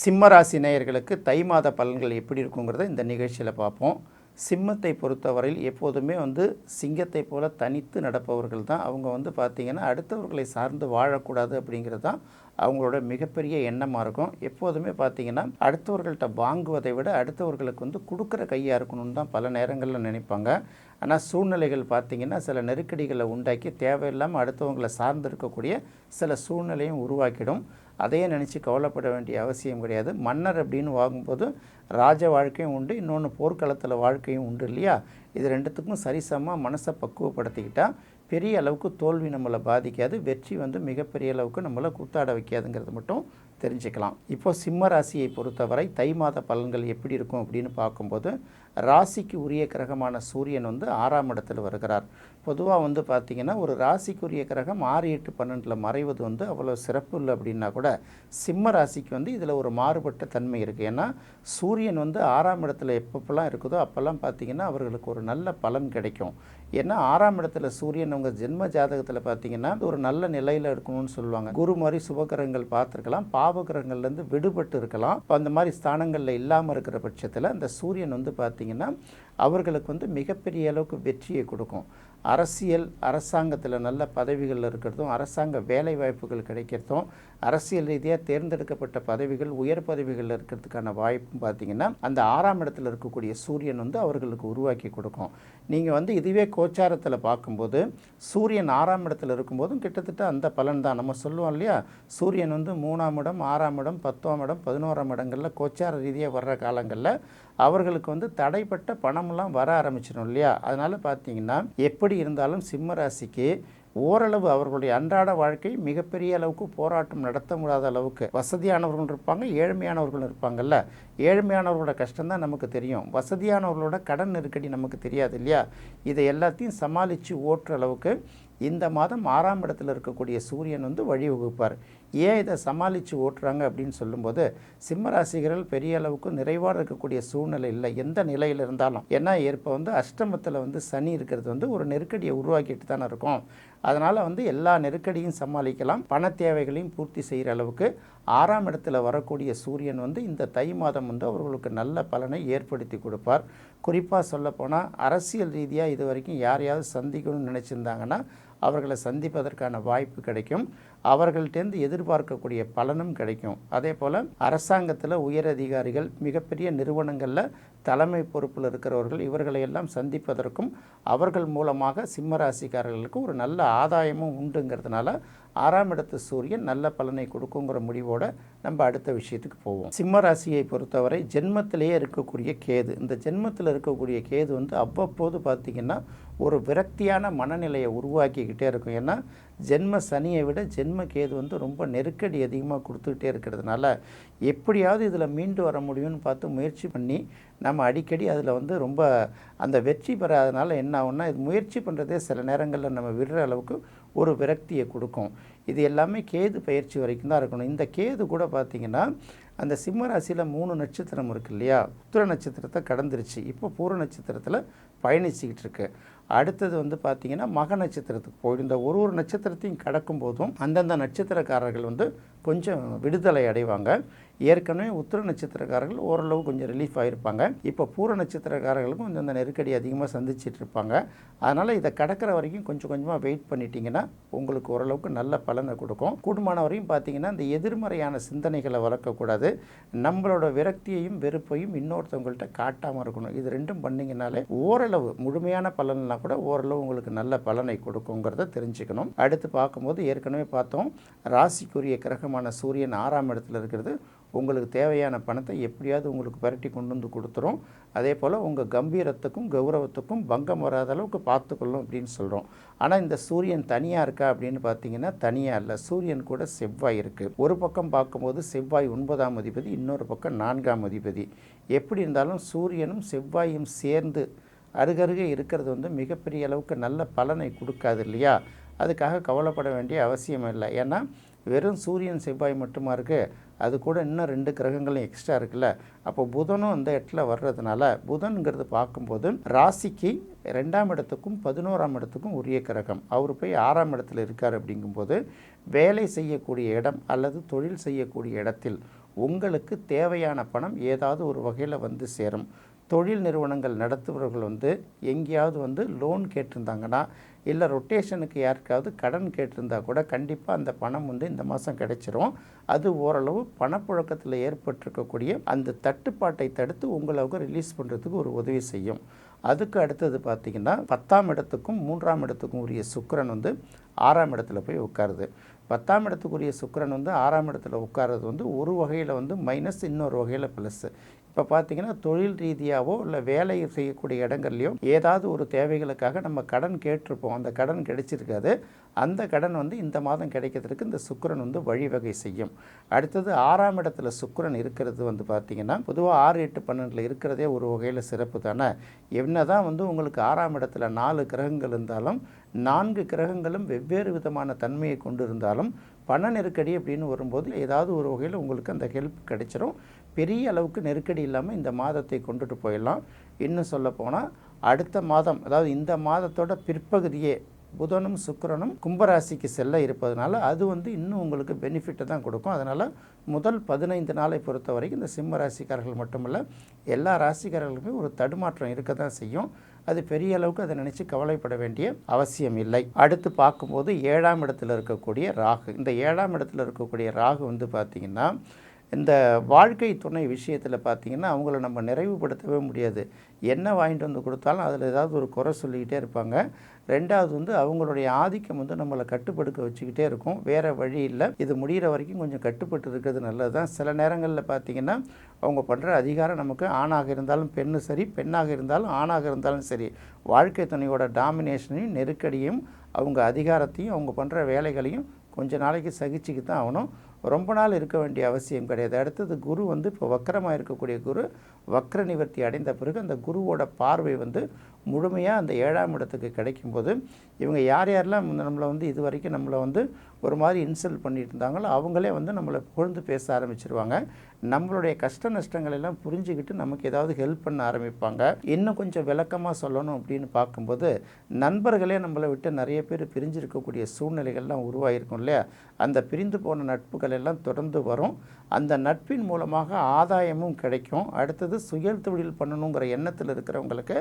சிம்மராசி நேயர்களுக்கு தை மாத பலன்கள் எப்படி இருக்குங்கிறத இந்த நிகழ்ச்சியில் பார்ப்போம். சிம்மத்தை பொறுத்தவரையில் எப்போதுமே வந்து சிங்கத்தை போல தனித்து நடப்பவர்கள் தான். அவங்க வந்து பார்த்திங்கன்னா அடுத்தவர்களை சார்ந்து வாழக்கூடாது அப்படிங்கிறது தான் அவங்களோட மிகப்பெரிய எண்ணமாக இருக்கும். எப்போதுமே பார்த்திங்கன்னா அடுத்தவர்கள்ட்ட வாங்குவதை விட அடுத்தவர்களுக்கு வந்து கொடுக்குற கையாக இருக்கணும்னு தான் பல நேரங்களில் நினைப்பாங்க. ஆனால் சூழ்நிலைகள் பார்த்திங்கன்னா சில நெருக்கடிகளை உண்டாக்கி தேவையில்லாமல் அடுத்தவங்களை சார்ந்து இருக்கக்கூடிய சில சூழ்நிலையும் உருவாக்கிடும். அதையே நினச்சி கவலைப்பட வேண்டிய அவசியம் கிடையாது. மன்னர் அப்படின்னு வாங்கும்போது ராஜ வாழ்க்கையும் உண்டு இன்னொன்று போர்க்களத்தில் வாழ்க்கையும் உண்டு இல்லையா? இது ரெண்டுத்துக்கும் சரிசமமாக மனசை பக்குவப்படுத்திக்கிட்டால் பெரிய அளவுக்கு தோல்வி நம்மளை பாதிக்காது. வெற்றி வந்து மிகப்பெரிய அளவுக்கு நம்மளை கூத்தாட வைக்காதுங்கிறது மட்டும் தெரிஞ்சுக்கலாம். இப்போது சிம்ம ராசியை பொறுத்தவரை தை மாத பலன்கள் எப்படி இருக்கும் அப்படின்னு பார்க்கும்போது ராசிக்கு உரிய கிரகமான சூரியன் வந்து ஆறாம் இடத்துல வருகிறார். பொதுவாக வந்து பார்த்திங்கன்னா ஒரு ராசிக்குரிய கிரகம் ஆறு எட்டு பன்னெண்டில் மறைவது வந்து அவ்வளோ சிறப்பு இல்லை அப்படின்னா கூட சிம்ம ராசிக்கு வந்து இதில் ஒரு மாறுபட்ட தன்மை இருக்குது ஏன்னா சூரியன் வந்து ஆறாம் இடத்துல எப்பப்பெல்லாம் இருக்குதோ அப்போல்லாம் பார்த்திங்கன்னா அவர்களுக்கு ஒரு நல்ல பலன் கிடைக்கும். ஏன்னா ஆறாம் இடத்துல சூரியன் அவங்க ஜென்ம ஜாதகத்தில் பார்த்தீங்கன்னா ஒரு நல்ல நிலையில் இருக்கணும்னு சொல்லுவாங்க. குரு மாதிரி சுபகிரகங்கள் பார்த்துருக்கலாம் பாவகிரகங்கள்லேருந்து விடுபட்டு இருக்கலாம். இப்போ அந்த மாதிரி ஸ்தானங்களில் இல்லாமல் இருக்கிற பட்சத்தில் அந்த சூரியன் வந்து பார்த்திங்கன்னா அவர்களுக்கு வந்து மிகப்பெரிய அளவுக்கு வெற்றியை கொடுக்கும். அரசியல் அரசாங்கத்தில் நல்ல பதவிகள் இருக்கிறதும் அரசாங்க வேலை வாய்ப்புகள் கிடைக்கிறதும் அரசியல் ரீதியாக தேர்ந்தெடுக்கப்பட்ட பதவிகள் உயர் பதவிகள் இருக்கிறதுக்கான வாய்ப்பும் பார்த்திங்கன்னா அந்த ஆறாம் இடத்துல இருக்கக்கூடிய சூரியன் வந்து அவர்களுக்கு உருவாக்கி கொடுக்கும். நீங்கள் வந்து இதுவே கோச்சாரத்தில் பார்க்கும்போது சூரியன் ஆறாம் இடத்துல இருக்கும்போதும் கிட்டத்தட்ட அந்த பலன் தான். நம்ம சொல்லுவோம் இல்லையா? சூரியன் வந்து மூணாம் இடம் ஆறாம் இடம் பத்தாம் இடம் பதினோராம் இடங்களில் கோச்சார ரீதியாக வர்ற காலங்களில் அவர்களுக்கு வந்து தடைப்பட்ட பணமெல்லாம் வர ஆரம்பிச்சிடும் இல்லையா? அதனால் பார்த்தீங்கன்னா எப்படி இருந்தாலும் சிம்ம ராசிக்கு ஓரளவு அவர்களுடைய அன்றாட வாழ்க்கை மிகப்பெரிய அளவுக்கு போராட்டம் நடத்த முடியாத அளவுக்கு வசதியானவர்கள் இருப்பாங்க ஏழ்மையானவர்கள் இருப்பாங்கல்ல. ஏழ்மையானவர்களோட கஷ்டம்தான் நமக்கு தெரியும். வசதியானவர்களோட கடன் நெருக்கடி நமக்கு தெரியாது இல்லையா? இதை எல்லாத்தையும் சமாளித்து ஓட்டுற அளவுக்கு இந்த மாதம் ஆறாம் இடத்துல இருக்கக்கூடிய சூரியன் வந்து வழிவகுப்பார். ஏன் இதை சமாளித்து ஓட்டுறாங்க அப்படின்னு சொல்லும்போது சிம்ம ராசிகர்கள் பெரிய அளவுக்கு நிறைவாக இருக்கக்கூடிய சூழ்நிலை இல்லை. எந்த நிலையில் இருந்தாலும். ஏன்னா இப்போ வந்து அஷ்டமத்தில் வந்து சனி இருக்கிறது வந்து ஒரு நெருக்கடியை உருவாக்கிட்டு தானே இருக்கும். அதனால் வந்து எல்லா நெருக்கடியும் சமாளிக்கலாம். பண தேவைகளையும் பூர்த்தி செய்கிற அளவுக்கு ஆறாம் இடத்துல வரக்கூடிய சூரியன் வந்து இந்த தை மாதம் வந்து அவர்களுக்கு நல்ல பலனை ஏற்படுத்தி கொடுப்பார். குறிப்பாக சொல்லப்போனால் அரசியல் ரீதியாக இது வரைக்கும் யாரையாவது சந்திக்கணும்னு நினச்சிருந்தாங்கன்னா அவர்களை சந்திப்பதற்கான வாய்ப்பு கிடைக்கும். அவர்கள்ட்டேருந்து எதிர்பார்க்கக்கூடிய பலனும் கிடைக்கும். அதே போல் அரசாங்கத்தில் உயர் அதிகாரிகள் மிகப்பெரிய நிறுவனங்களில் தலைமை பொறுப்பில் இருக்கிறவர்கள் இவர்களை எல்லாம் சந்திப்பதற்கும் அவர்கள் மூலமாக சிம்ம ராசிக்காரர்களுக்கு ஒரு நல்ல ஆதாயமும் உண்டுங்கிறதுனால ஆறாம் இடத்து சூரியன் நல்ல பலனை கொடுக்குங்கிற முடிவோட நம்ம அடுத்த விஷயத்துக்கு போவோம். சிம்ம ராசியை பொறுத்தவரை ஜென்மத்திலேயே இருக்கக்கூடிய கேது. இந்த ஜென்மத்தில் இருக்கக்கூடிய கேது வந்து அவ்வப்போது பார்த்திங்கன்னா ஒரு விரக்தியான மனநிலையை உருவாக்கிக்கிட்டே இருக்கும். ஏன்னா ஜென்ம சனியை விட ஜென்ம கேது வந்து ரொம்ப நெருக்கடி அதிகமாக கொடுத்துக்கிட்டே இருக்கிறதுனால எப்படியாவது இதில் மீண்டு வர முடியும்னு பார்த்து முயற்சி பண்ணி நம்ம அடிக்கடி அதில் வந்து ரொம்ப அந்த வெற்றி பெறாதனால என்ன ஆகும்னா இது முயற்சி பண்ணுறதே சில நேரங்களில் நம்ம விடுற அளவுக்கு ஒரு விரக்தியை கொடுக்கும். இது எல்லாமே கேது பயிற்சி வரைக்கும் தான் இருக்கணும். இந்த கேது கூட பார்த்திங்கன்னா அந்த சிம்ம ராசியில் மூணு நட்சத்திரம் இருக்கு இல்லையா? உத்திர நட்சத்திரத்தை கடந்துருச்சு. இப்போ பூர நட்சத்திரத்தில் பயணிச்சுக்கிட்டு இருக்குது அடுத்தது வந்து பார்த்திங்கன்னா மக நட்சத்திரத்துக்கு போயிடும். இந்த ஒரு ஒரு நட்சத்திரத்தையும் கடக்கும் போதும் அந்தந்த நட்சத்திரக்காரர்கள் வந்து கொஞ்சம் விடுதலை அடைவாங்க. ஏற்கனவே உத்திர நட்சத்திரக்காரர்கள் ஓரளவு கொஞ்சம் ரிலீஃப் ஆகிருப்பாங்க இப்போ பூர நட்சத்திரக்காரர்களுக்கும் கொஞ்சம் அந்த நெருக்கடி அதிகமாக சந்திச்சிட்டு இருப்பாங்க. அதனால் இதை கடக்கிற வரைக்கும் கொஞ்சம் கொஞ்சமாக வெயிட் பண்ணிட்டீங்கன்னா உங்களுக்கு ஓரளவுக்கு நல்ல பலனை கொடுக்கும். கூடுமான வரையும் பார்த்தீங்கன்னா இந்த எதிர்மறையான சிந்தனைகளை வளர்க்கக்கூடாது. நம்மளோட விரக்தியையும் வெறுப்பையும் இன்னொருத்தவங்கள்ட்ட காட்டாமல் இருக்கணும். இது ரெண்டும் பண்ணிங்கனாலே ஓரளவு முழுமையான பலன்லாம் கூட ஓரளவு உங்களுக்கு நல்ல பலனை கொடுக்குங்கிறத தெரிஞ்சுக்கணும். அடுத்து பார்க்கும்போது ஏற்கனவே பார்த்தோம் ராசிக்குரிய கிரகமான சூரியன் ஆறாம் இடத்துல இருக்கிறது. உங்களுக்கு தேவையான பணத்தை எப்படியாவது உங்களுக்கு பரட்டி கொண்டு வந்து கொடுத்துரும். அதே போல் உங்கள் கம்பீரத்துக்கும் கௌரவத்துக்கும் பங்கம் வராத அளவுக்கு பார்த்துக்கொள்ளும் அப்படின்னு சொல்கிறோம் ஆனால் இந்த சூரியன் தனியாக இருக்கா அப்படின்னு பார்த்தீங்கன்னா தனியாக இல்லை. சூரியன் கூட செவ்வாய் இருக்குது ஒரு பக்கம் பார்க்கும்போது செவ்வாய் ஒன்பதாம் அதிபதி இன்னொரு பக்கம் நான்காம் அதிபதி. எப்படி இருந்தாலும் சூரியனும் செவ்வாயும் சேர்ந்து அருகருகே இருக்கிறது வந்து மிகப்பெரிய அளவுக்கு நல்ல பலனை கொடுக்காது இல்லையா? அதுக்காக கவலைப்பட வேண்டிய அவசியம் இல்லை. ஏன்னா வெறும் சூரியன் செவ்வாய் மட்டுமா இருக்குது அது கூட இன்னும் ரெண்டு கிரகங்களும் எக்ஸ்ட்ரா இருக்குல்ல. அப்போ புதனும் அந்த இடத்துல வர்றதுனால புதன்கிறது பார்க்கும்போது ராசிக்கு ரெண்டாம் இடத்துக்கும் பதினோராம் இடத்துக்கும் உரிய கிரகம். அவர் போய் ஆறாம் இடத்துல இருக்கார் அப்படிங்கும்போது வேலை செய்யக்கூடிய இடம் அல்லது தொழில் செய்யக்கூடிய இடத்தில் உங்களுக்கு தேவையான பணம் ஏதாவது ஒரு வகையில் வந்து சேரும். தொழில் நிறுவனங்கள் நடத்துபவர்கள் வந்து எங்கேயாவது வந்து லோன் கேட்டிருந்தாங்கன்னா இல்லை ரொட்டேஷனுக்கு யாருக்காவது கடன் கேட்டிருந்தா கூட கண்டிப்பாக அந்த பணம் வந்து இந்த மாதம் கிடைச்சிரும். அது ஓரளவு பணப்புழக்கத்தில் ஏற்பட்டிருக்கக்கூடிய அந்த தட்டுப்பாட்டை தடுத்து உங்களுக்கு ரிலீஸ் பண்ணுறதுக்கு ஒரு உதவி செய்யும். அதுக்கு அடுத்தது பார்த்திங்கன்னா பத்தாம் இடத்துக்கும் மூன்றாம் இடத்துக்கும் உரிய சுக்கரன் வந்து ஆறாம் இடத்துல போய் உட்காருது. பத்தாம் இடத்துக்குரிய சுக்கரன் வந்து ஆறாம் இடத்துல உட்கார்றது வந்து ஒரு வகையில் வந்து மைனஸ் இன்னொரு வகையில் ப்ளஸ்ஸு இப்போ பார்த்தீங்கன்னா தொழில் ரீதியாகவோ இல்லை வேலை செய்யக்கூடிய இடங்கள்லையோ ஏதாவது ஒரு தேவைகளுக்காக நம்ம கடன் கேட்டிருப்போம். அந்த கடன் கிடைச்சிருக்காது. அந்த கடன் வந்து இந்த மாதம் கிடைக்கிறதுக்கு இந்த சுக்கரன் வந்து வழிவகை செய்யும். அடுத்தது ஆறாம் இடத்துல சுக்கரன் இருக்கிறது வந்து பார்த்திங்கன்னா பொதுவாக ஆறு எட்டு பன்னெண்டில் இருக்கிறதே ஒரு வகையில் சிறப்பு தானே. என்ன தான் வந்து உங்களுக்கு ஆறாம் இடத்துல நாலு கிரகங்கள் இருந்தாலும் நான்கு கிரகங்களும் வெவ்வேறு விதமான தன்மையை கொண்டு இருந்தாலும் பண நெருக்கடி அப்படின்னு வரும்போது ஏதாவது ஒரு வகையில் உங்களுக்கு அந்த ஹெல்ப் கிடைச்சிரும். பெரிய அளவுக்கு நெருக்கடி இல்லாமல் இந்த மாதத்தை கொண்டுட்டு போயிடலாம். இன்னும் சொல்ல போனால் அடுத்த மாதம் அதாவது இந்த மாதத்தோட பிற்பகுதியே புதனும் சுக்கிரனும் கும்பராசிக்கு செல்ல இருப்பதனால அது வந்து இன்னும் உங்களுக்கு பெனிஃபிட்டை தான் கொடுக்கும். அதனால் முதல் பதினைந்து நாளை பொறுத்த வரைக்கும் இந்த சிம்ம ராசிக்காரர்கள் மட்டுமல்ல எல்லா ராசிக்காரர்களுமே ஒரு தடுமாற்றம் இருக்க தான் செய்யும். அது பெரிய அளவுக்கு அதை நினச்சி கவலைப்பட வேண்டிய அவசியம் இல்லை. அடுத்து பார்க்கும்போது ஏழாம் இடத்துல இருக்கக்கூடிய ராகு. இந்த ஏழாம் இடத்துல இருக்கக்கூடிய ராகு வந்து பார்த்திங்கன்னா இந்த வாழ்க்கை துணை விஷயத்தில் பார்த்திங்கன்னா அவங்கள நம்ம நிறைவுபடுத்தவே முடியாது. என்ன வாங்கிட்டு வந்து கொடுத்தாலும் அதில் ஏதாவது ஒரு குறை சொல்லிக்கிட்டே இருப்பாங்க. ரெண்டாவது வந்து அவங்களுடைய ஆதிக்கம் வந்து நம்மளை கட்டுப்படுத்த வச்சுக்கிட்டே இருக்கும். வேறு வழி இல்லை. இது முடிகிற வரைக்கும் கொஞ்சம் கட்டுப்பட்டு இருக்கிறது நல்லது தான் சில நேரங்களில் பார்த்திங்கன்னா அவங்க பண்ணுற அதிகாரம் நமக்கு ஆணாக இருந்தாலும் பெண்ணு சரி பெண்ணாக இருந்தாலும் ஆணாக இருந்தாலும் சரி. வாழ்க்கை துணையோட டாமினேஷனையும் நெருக்கடியும் அவங்க அதிகாரத்தையும் அவங்க பண்ணுற வேலைகளையும் கொஞ்ச நாளைக்கு சகிச்சுக்கு தான் ஆகணும். ரொம்ப நாள் இருக்க வேண்டிய அவசியம் கிடையாது. அடுத்தது குரு வந்து இப்போ வக்கரமாக இருக்கக்கூடிய குரு வக்ர நிவர்த்தி அடைந்த பிறகு அந்த குருவோட பார்வை வந்து முழுமையாக அந்த ஏழாம் இடத்துக்கு கிடைக்கும்போது இவங்க யார் யாரெல்லாம் நம்மளை வந்து இது வரைக்கும் நம்மளை வந்து ஒரு மாதிரி இன்சல்ட் பண்ணிட்டு இருந்தாங்களோ அவங்களே வந்து நம்மளை புகழ்ந்து பேச ஆரம்பிச்சிருவாங்க. நம்மளுடைய கஷ்ட நஷ்டங்கள் எல்லாம் புரிஞ்சுக்கிட்டு நமக்கு ஏதாவது ஹெல்ப் பண்ண ஆரம்பிப்பாங்க. இன்னும் கொஞ்சம் விளக்கமாக சொல்லணும் அப்படின்னு பார்க்கும்போது நண்பர்களே நம்மளை விட்டு நிறைய பேர் பிரிஞ்சிருக்கக்கூடிய சூழ்நிலைகள்லாம் உருவாகிருக்கும் இல்லையா? அந்த பிரிந்து போன நட்புகள் எல்லாம் தொடர்ந்து வரும். அந்த நட்பின் மூலமாக ஆதாயமும் கிடைக்கும். அடுத்தது சுயல் தொழில் பண்ணணுங்கிற எண்ணத்தில் இருக்கிறவங்களுக்கு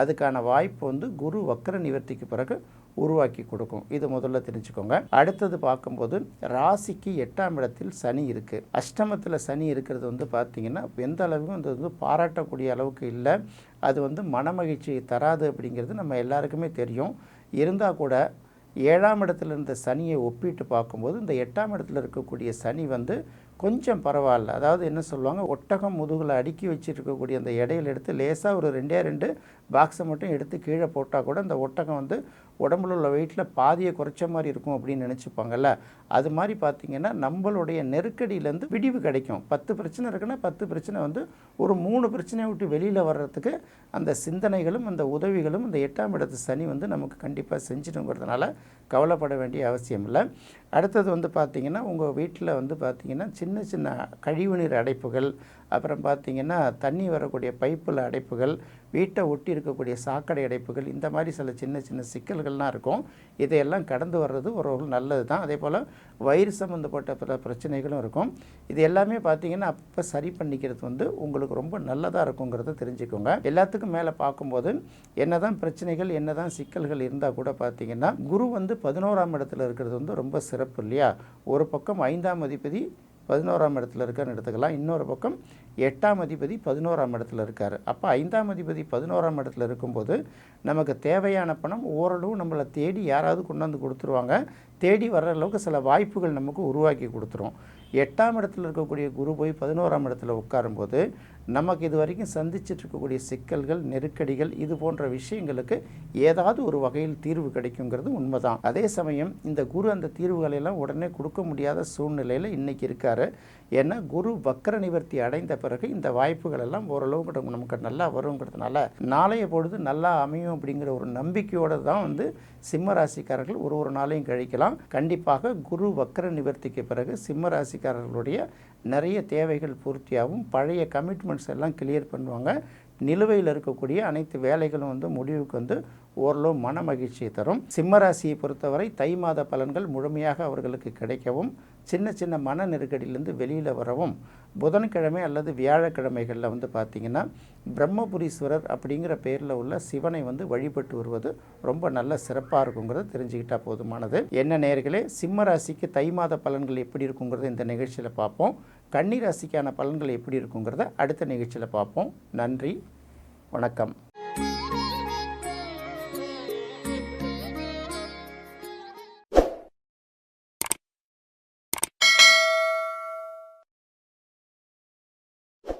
அதுக்கான வாய்ப்பு வந்து குரு வக்கர நிவர்த்திக்கு பிறகு உருவாக்கி கொடுக்கும். இது முதல்ல தெரிஞ்சுக்கோங்க. அடுத்தது பார்க்கும்போது ராசிக்கு எட்டாம் இடத்தில் சனி இருக்குது அஷ்டமத்தில் சனி இருக்கிறது வந்து பார்த்திங்கன்னா எந்த அளவுக்கும் அது வந்து பாராட்டக்கூடிய அளவுக்கு இல்லை. அது வந்து மனமகிழ்ச்சியை தராது அப்படிங்கிறது நம்ம எல்லாருக்குமே தெரியும். இருந்தால் கூட ஏழாம் இடத்துல இருந்த சனியை ஒப்பிட்டு பார்க்கும்போது இந்த எட்டாம் இடத்துல இருக்கக்கூடிய சனி வந்து கொஞ்சம் பரவாயில்ல. அதாவது என்ன சொல்லுவாங்க? ஒட்டகம் முதுகில் அடுக்கி வச்சுருக்கக்கூடிய அந்த இடையில எடுத்து லேசாக ஒரு ரெண்டே ரெண்டு பாக்ஸை மட்டும் எடுத்து கீழே போட்டால் கூட அந்த ஒட்டகம் வந்து உடம்புல உள்ள வெயிட்டில் பாதியை குறைச்ச மாதிரி இருக்கும் அப்படின்னு நினச்சிப்பாங்கல்ல? அது மாதிரி பார்த்திங்கன்னா நம்மளுடைய நெருக்கடியிலேருந்து விடிவு கிடைக்கும். பத்து பிரச்சனை இருக்குன்னா பத்து பிரச்சனை வந்து ஒரு மூணு பிரச்சனையை விட்டு வெளியில் வர்றதுக்கு அந்த சிந்தனைகளும் அந்த உதவிகளும் இந்த எட்டாம் இடத்து சனி வந்து நமக்கு கண்டிப்பாக செஞ்சிடுங்கிறதுனால கவலைப்பட வேண்டிய அவசியம் இல்லை. அடுத்தது வந்து பார்த்திங்கன்னா உங்கள் வீட்டில் வந்து பார்த்திங்கன்னா சின்ன சின்ன கழிவுநீர் அடைப்புகள் அப்புறம் பார்த்திங்கன்னா தண்ணி வரக்கூடிய பைப்பில் அடைப்புகள் வீட்டை ஒட்டி இருக்கக்கூடிய சாக்கடை அடைப்புகள் இந்த மாதிரி சில சின்ன சின்ன சிக்கல்கள்லாம் இருக்கும். இதையெல்லாம் கடந்து வர்றது ஒரு நல்லது தான். அதே போல் வயிறு சம்மந்தப்பட்ட பிற பிரச்சனைகளும் இருக்கும். இது எல்லாமே பார்த்திங்கன்னா அப்போ சரி பண்ணிக்கிறது வந்து உங்களுக்கு ரொம்ப நல்லதாக இருக்குங்கிறத தெரிஞ்சுக்கோங்க. எல்லாத்துக்கும் மேலே பார்க்கும்போது என்ன தான் பிரச்சனைகள் என்ன தான் சிக்கல்கள் இருந்தால் கூட பார்த்திங்கன்னா குரு வந்து பதினோராம் இடத்துல இருக்கிறது வந்து ரொம்ப சிறப்பு இல்லையா? ஒரு பக்கம் ஐந்தாம் அதிபதி பதினோராம் இடத்துல இருக்கான்னு எடுத்துக்கலாம். இன்னொரு பக்கம் எட்டாம் அதிபதி பதினோராம் இடத்துல இருக்கார். அப்போ ஐந்தாம் அதிபதி பதினோராம் இடத்துல இருக்கும்போது நமக்கு தேவையான பணம் ஓரளவு நம்மளை தேடி யாராவது கொண்டாந்து கொடுத்துருவாங்க. தேடி வர்ற அளவுக்கு சில வாய்ப்புகள் நமக்கு உருவாக்கி கொடுத்துரும். எட்டாம் இடத்துல இருக்கக்கூடிய குரு போய் பதினோராம் இடத்துல உட்காரும்போது நமக்கு இது வரைக்கும் சந்திச்சுட்டு இருக்கக்கூடிய சிக்கல்கள் நெருக்கடிகள் இது போன்ற விஷயங்களுக்கு ஏதாவது ஒரு வகையில் தீர்வு கிடைக்குங்கிறது உண்மைதான். அதே சமயம் இந்த குரு அந்த தீர்வுகளை எல்லாம் உடனே கொடுக்க முடியாத சூழ்நிலையில் இன்றைக்கி இருக்காரு. ஏன்னா குரு வக்கர நிவர்த்தி அடைந்த பிறகு இந்த வாய்ப்புகள் எல்லாம் ஓரளவுக்கு நமக்கு- நமக்கு நல்லா வருங்கிறதுனால நாளைய பொழுது நல்லா அமையும் அப்படிங்கிற ஒரு நம்பிக்கையோடு தான் வந்து சிம்ம ராசிக்காரர்கள் ஒரு ஒரு நாளையும் கழிக்கலாம். கண்டிப்பாக குரு வக்கர நிவர்த்திக்கு பிறகு சிம்ம ராசிக்காரர்களுடைய நிறைய தேவைகள் பூர்த்தியாகும். பழைய கமிட்மெண்ட்ஸ் எல்லாம் கிளியர் பண்ணுவாங்க. நிலுவையில் இருக்கக்கூடிய அனைத்து வேலைகளும் வந்து முடிவுக்கு வந்து ஓரளவு மன மகிழ்ச்சியை தரும். சிம்மராசியை பொறுத்தவரை தை மாத பலன்கள் முழுமையாக அவர்களுக்கு கிடைக்கவும் சின்ன சின்ன மன நெருக்கடியிலேருந்து வெளியில் வரவும் புதன்கிழமை அல்லது வியாழக்கிழமைகளில் வந்து பார்த்திங்கன்னா பிரம்மபுரீஸ்வரர் அப்படிங்கிற பேரில் உள்ள சிவனை வந்து வழிபட்டு வருவது ரொம்ப நல்ல சிறப்பாக இருக்குங்கிறத தெரிஞ்சுக்கிட்டால் போதுமானது. என்ன நேர்களே சிம்ம ராசிக்கு தை மாத பலன்கள் எப்படி இருக்குங்கிறத இந்த நிகழ்ச்சியில் பார்ப்போம். கன்னி ராசிக்கான பலன்கள் எப்படி இருக்குங்கிறத அடுத்த நிகழ்ச்சியில் பார்ப்போம். நன்றி வணக்கம்.